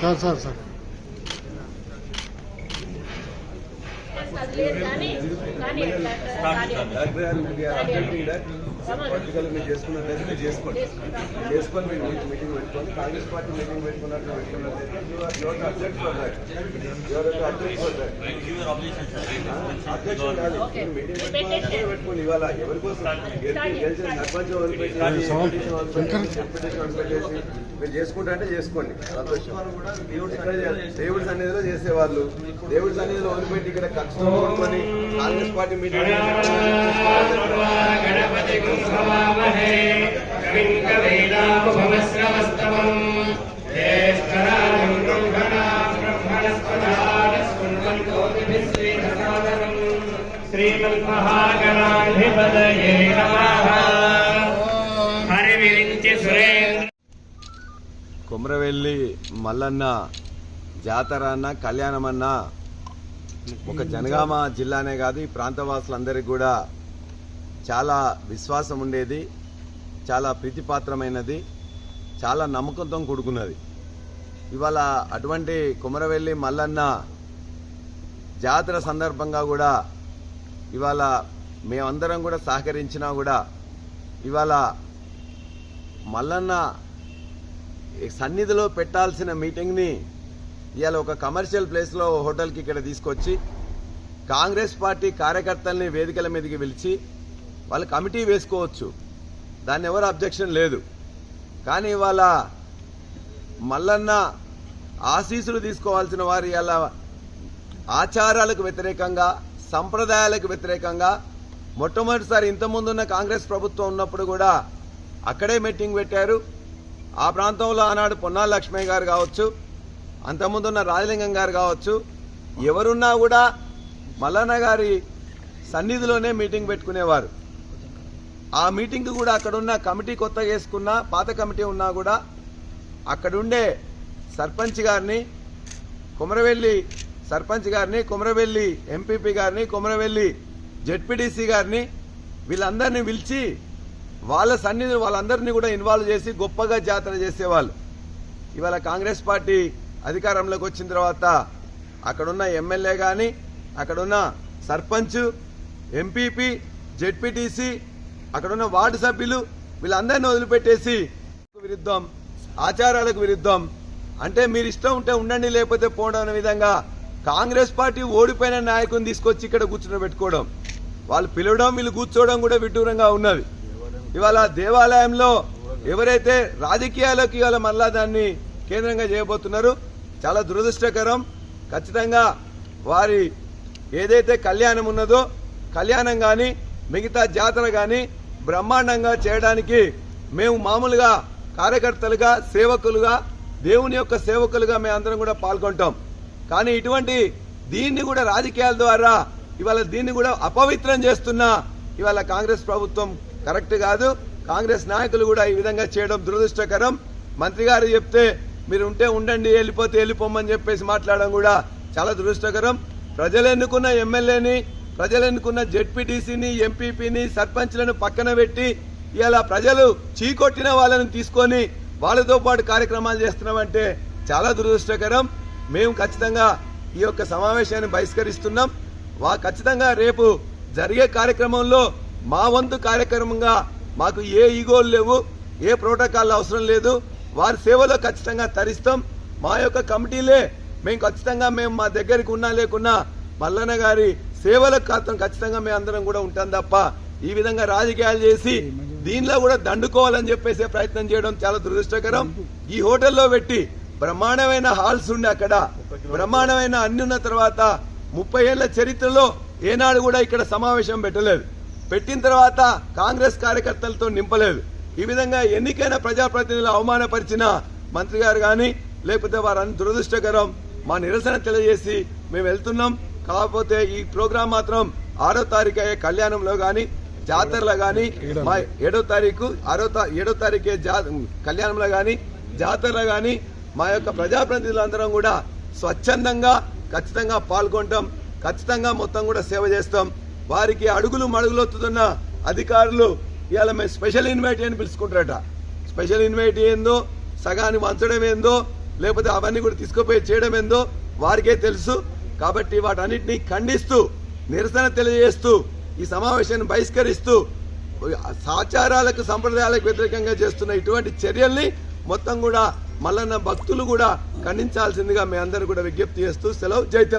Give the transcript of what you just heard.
そうそうそう。మీరు చేసుకున్నట్లయితే మీరు చేసుకోండి. చేసుకొని మీరు మీటింగ్ పెట్టుకొని కాంగ్రెస్ పార్టీ మీటింగ్ పెట్టుకున్నట్టు పెట్టుకున్నట్లయితే అబ్జెక్ట్ అబ్జెక్షన్ కాదు. మీటింగ్ పెట్టుకున్నట్టు పెట్టుకోండి. ఇవాళ ఎవరి కోసం? సర్పంచ్ మీరు చేసుకుంటా అంటే చేసుకోండి. సంతోషం? దేవుడి సన్నిధిలో చేసేవాళ్ళు. దేవుడి సన్నిధిలో వదిలిపెట్టి ఇక్కడ కక్షతో కొనుక్కొని కాంగ్రెస్ పార్టీ మీటింగ్ శ్రీమన్మహాగణాధిపతయే కొమరవెల్లి మల్లన్న జాతర అన్న కళ్యాణం అన్న ఒక జనగామ జిల్లానే కాదు ఈ ప్రాంతవాసులందరికీ కూడా చాలా విశ్వాసం ఉండేది చాలా ప్రీతిపాత్రమైనది చాలా నమ్మకంతో కూడుకున్నది. ఇవాళ అటువంటి కుమరవెల్లి మల్లన్న జాతర సందర్భంగా కూడా ఇవాళ మేమందరం కూడా సహకరించినా కూడా ఇవాళ మల్లన్న సన్నిధిలో పెట్టాల్సిన మీటింగ్ని ఇవాళ ఒక కమర్షియల్ ప్లేస్లో హోటల్కి ఇక్కడ తీసుకొచ్చి కాంగ్రెస్ పార్టీ కార్యకర్తల్ని వేదికల మీదకి పిలిచి వాళ్ళు కమిటీ వేసుకోవచ్చు. దాన్ని ఎవరు అబ్జెక్షన్ లేదు. కానీ ఇవాళ మల్లన్న ఆశీస్సులు తీసుకోవాల్సిన వారు ఇలా ఆచారాలకు వ్యతిరేకంగా సంప్రదాయాలకు వ్యతిరేకంగా మొట్టమొదటిసారి ఇంతకుముందున్న కాంగ్రెస్ ప్రభుత్వం ఉన్నప్పుడు కూడా అక్కడే మీటింగ్ పెట్టారు. ఆ ప్రాంతంలో ఆనాడు పొన్నాల లక్ష్మయ్య గారు కావచ్చు అంతకుముందున్న రాజలింగం గారు కావచ్చు ఎవరున్నా కూడా మల్లన్న గారి సన్నిధిలోనే మీటింగ్ పెట్టుకునేవారు. ఆ మీటింగ్ కూడా అక్కడున్న కమిటీ కొత్తగా వేసుకున్న పాత కమిటీ ఉన్నా కూడా అక్కడుండే సర్పంచ్ గారిని కుమరవెల్లి సర్పంచ్ గారిని కుమరవెల్లి ఎంపీపీ గారిని కుమరవెల్లి జెడ్పీడీసీ గారిని వీళ్ళందరినీ పిలిచి వాళ్ళ సన్నిధి వాళ్ళందరినీ కూడా ఇన్వాల్వ్ చేసి గొప్పగా జాతర చేసేవాళ్ళు. ఇవాళ కాంగ్రెస్ పార్టీ అధికారంలోకి వచ్చిన తర్వాత అక్కడున్న ఎమ్మెల్యే కానీ అక్కడున్న సర్పంచ్ ఎంపీపీ జెడ్పీటీసీ అక్కడున్న వార్డు సభ్యులు వీళ్ళందరినీ వదిలిపెట్టేసి విరుద్ధం ఆచారాలకు విరుద్ధం. అంటే మీరు ఇష్టం ఉంటే ఉండండి లేకపోతే పోవడం అనే విధంగా కాంగ్రెస్ పార్టీ ఓడిపోయిన నాయకుని తీసుకొచ్చి ఇక్కడ కూర్చుని పెట్టుకోవడం. వాళ్ళు పిలవడం వీళ్ళు కూర్చోవడం కూడా విడ్డూరంగా ఉన్నది. ఇవాళ దేవాలయంలో ఎవరైతే రాజకీయాలకు ఇవాళ మళ్ళా దాన్ని కేంద్రంగా చేయబోతున్నారు చాలా దురదృష్టకరం. ఖచ్చితంగా వారి ఏదైతే కళ్యాణం ఉన్నదో కళ్యాణం కానీ మిగతా జాతర కానీ బ్రహ్మాండంగా చేయడానికి మేము మామూలుగా కార్యకర్తలుగా సేవకులుగా దేవుని యొక్క సేవకులుగా మేము అందరం కూడా పాల్గొంటాం. కానీ ఇటువంటి దీన్ని కూడా రాజకీయాల ద్వారా ఇవాళ దీన్ని కూడా అపవిత్రం చేస్తున్న ఇవాళ కాంగ్రెస్ ప్రభుత్వం కరెక్ట్ కాదు. కాంగ్రెస్ నాయకులు కూడా ఈ విధంగా చేయడం దురదృష్టకరం. మంత్రి గారు చెప్తే మీరు ఉంటే ఉండండి వెళ్ళిపోతే వెళ్ళిపోమని చెప్పేసి మాట్లాడడం కూడా చాలా దురదృష్టకరం. ప్రజలు ఎన్నుకున్న ఎమ్మెల్యేని ప్రజలు ఎన్నుకున్న జెడ్పీటీసీని ఎంపీపీని సర్పంచ్లను పక్కన పెట్టి ఇలా ప్రజలు చీకొట్టిన వాళ్ళని తీసుకొని వాళ్ళతో పాటు కార్యక్రమాలు చేస్తున్నామంటే చాలా దురదృష్టకరం. మేము ఖచ్చితంగా ఈ యొక్క సమావేశాన్ని బహిష్కరిస్తున్నాం. వా ఖచ్చితంగా రేపు జరిగే కార్యక్రమంలో మా వంతు కార్యక్రమంగా మాకు ఏ ఈగోలు లేవు ఏ ప్రోటోకాల్ అవసరం లేదు. వారి సేవలో ఖచ్చితంగా తరిస్తాం. మా యొక్క కమిటీలే మేము ఖచ్చితంగా మేము మా దగ్గరికి ఉన్నా లేకున్నా మల్లన్న గారి సేవలకు కాతం ఖచ్చితంగా మేము అందరం కూడా ఉంటాం తప్ప ఈ విధంగా రాజకీయాలు చేసి దీనిలో కూడా దండుకోవాలని చెప్పేసే ప్రయత్నం చేయడం చాలా దురదృష్టకరం. ఈ హోటల్లో పెట్టి బ్రహ్మాండమైన హాల్స్ ఉండే అక్కడ. బ్రహ్మాండమైన అన్ని ఉన్న తర్వాత ముప్పై ఏళ్ళ చరిత్రలో ఏనాడు కూడా ఇక్కడ సమావేశం పెట్టలేదు. పెట్టిన తర్వాత కాంగ్రెస్ కార్యకర్తలతో నింపలేదు. ఈ విధంగా ఎన్నికైన ప్రజాప్రతినిధులు అవమానపరిచిన మంత్రి గారు కానీ లేకపోతే వారని దురదృష్టకరం మా నిరసన తెలియజేసి మేము వెళ్తున్నాం. కాకపోతే ఈ ప్రోగ్రాం మాత్రం ఆరో తారీఖు అయ్యే కళ్యాణంలో కానీ జాతరలో కానీ మా ఏడో తారీఖు ఆరో ఏడో తారీఖే జా కళ్యాణంలో కానీ జాతరలో కానీ మా యొక్క ప్రజాప్రతినిధులందరం కూడా స్వచ్ఛందంగా ఖచ్చితంగా పాల్గొంటాం. ఖచ్చితంగా మొత్తం కూడా సేవ చేస్తాం. వారికి అడుగులు మడుగులొత్తుతున్న అధికారులు ఇవాళ మేము స్పెషల్ ఇన్వైట్ అని పిలుచుకుంటారట. స్పెషల్ ఇన్వైట్ ఏందో సగాన్ని వంచడం ఏందో లేకపోతే అవన్నీ కూడా తీసుకుపోయి చేయడం ఏందో వారికే తెలుసు. కాబట్టి వాటన్నిటినీ ఖండిస్తూ నిరసన తెలియజేస్తూ ఈ సమావేశాన్ని బహిష్కరిస్తూ సాచారాలకు సంప్రదాయాలకు వ్యతిరేకంగా చేస్తున్న ఇటువంటి చర్యల్ని మొత్తం కూడా మల్లన్న భక్తులు కూడా ఖండించాల్సిందిగా మీ అందరూ కూడా విజ్ఞప్తి చేస్తూ సెలవు జైతే